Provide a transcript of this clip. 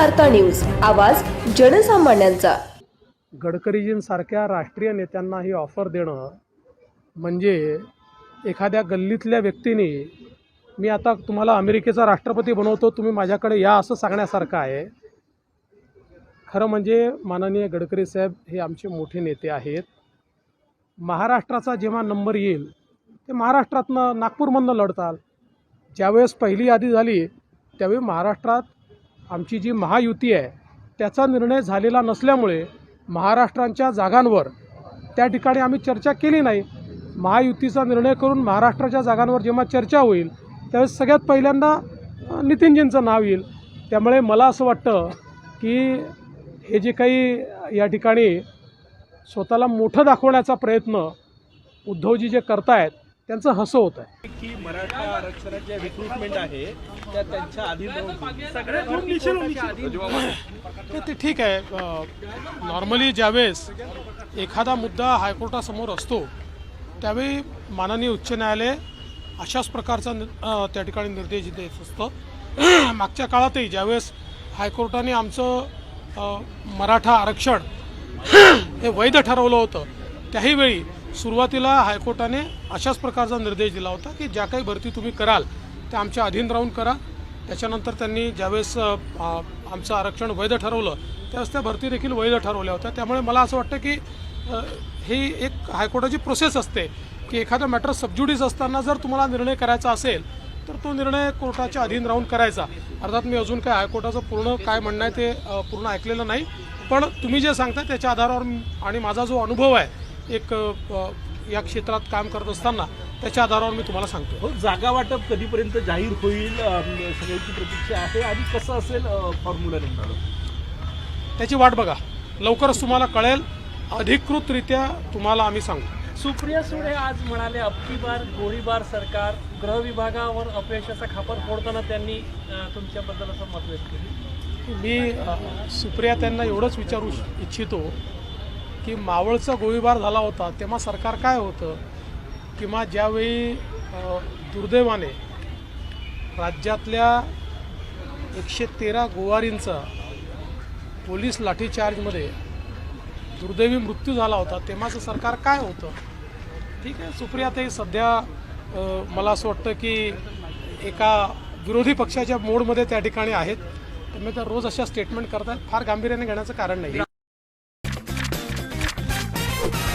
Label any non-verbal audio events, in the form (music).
वार्ता न्यूज. आवाज जनसामान्यांचा. गडकरीजींसारख्या राष्ट्रीय नेत्यांना ही ऑफर देणं म्हणजे एखाद्या गल्लीतल्या व्यक्तीने मी आता तुम्हाला अमेरिकेचा राष्ट्रपती बनवतो तुम्ही माझ्याकडे या असं सांगण्यासारखं आहे. खरं म्हणजे माननीय गडकरी साहेब हे आमचे मोठे नेते आहेत. महाराष्ट्राचा जेव्हा नंबर येईल ते महाराष्ट्रातनं नागपूरमधनं लढताल. ज्यावेळेस पहिली यादी झाली त्यावेळी महाराष्ट्रात आमची जी महायुती आहे त्याचा निर्णय झालेला नसल्यामुळे महाराष्ट्रांच्या जागांवर त्या ठिकाणी आम्ही चर्चा केली नाही. महायुतीचा निर्णय करून महाराष्ट्राच्या जागांवर जेव्हा चर्चा होईल त्यावेळेस सगळ्यात पहिल्यांदा नितीनजींचं नाव येईल. त्यामुळे मला असं वाटतं की हे जे काही या ठिकाणी स्वतःला मोठं दाखवण्याचा प्रयत्न उद्धवजी जे करतायत त्यांचं हसं होत आहे. की मराठा आरक्षणाची ज्या रिक्रुटमेंट आहे त्या त्यांच्या अधीन ते ते ठीक आहे. नॉर्मली ज्यावेळेस एखादा मुद्दा हायकोर्टासमोर असतो त्यावेळी माननीय उच्च न्यायालय अशाच प्रकारचा त्या ठिकाणी निर्देश देत असतं. (clears throat) मागच्या काळातही ज्यावेळेस हायकोर्टाने आमचं मराठा आरक्षण (clears throat) हे वैध ठरवलं होतं त्याही वेळी सुरुवातीला हायकोर्टाने अशाच प्रकारचा निर्देश दिला होता की ज्या काही भरती तुम्ही कराल त्या आमच्या अधीन राहून करा. त्याच्यानंतर त्यांनी ज्यावेळेस आमचं आरक्षण वैध ठरवलं त्यावेळेस त्या भरती देखील वैध ठरवल्या होत्या. त्यामुळे मला असं वाटतं की ही एक हायकोर्टाची प्रोसेस असते की एखादा मॅटर सबज्युडीज असताना जर तुम्हाला निर्णय करायचा असेल तर तो निर्णय कोर्टाच्या अधीन राहून करायचा. अर्थात मी अजून काय हायकोर्टाचं पूर्ण काय म्हणणं आहे ते पूर्ण ऐकलेलं नाही. पण तुम्ही जे सांगता त्याच्या आधारावर आणि माझा जो अनुभव आहे एक या क्षेत्रात काम करत असताना त्याच्या आधारावर मी तुम्हाला सांगतो. हो जागा वाटप कधीपर्यंत जाहीर होईल सगळ्यांची प्रतीक्षा आहे आणि कसं असेल फॉर्म्युला नेमका? त्याची वाट बघा. लवकरच तुम्हाला कळेल. अधिकृतरित्या तुम्हाला आम्ही सांगतो सुप्रिया सुळे आज म्हणाले अबकी बार गोळीबार सरकार गृह विभागावर अपयशाचा खापर फोडताना त्यांनी तुमच्याबद्दल असं मत व्यक्त केलं. मी सुप्रिया त्यांना एवढंच विचारू इच्छितो की मावळचा गोळीबार झाला होता तेव्हा सरकार काय होतं? किंवा ज्यावेळी दुर्दैवाने राज्यातल्या एकशे तेरा गोवारींचा पोलीस लाठीचार्जमध्ये दुर्दैवी मृत्यू झाला होता तेव्हाचं सरकार काय होतं? ठीक आहे सुप्रियाताई सध्या मला असं वाटतं की एका विरोधी पक्षाच्या मोडमध्ये त्या ठिकाणी आहेत. त्यामुळे त्या रोज अशा स्टेटमेंट करतात फार गांभीर्याने घेण्याचं कारण नाही. you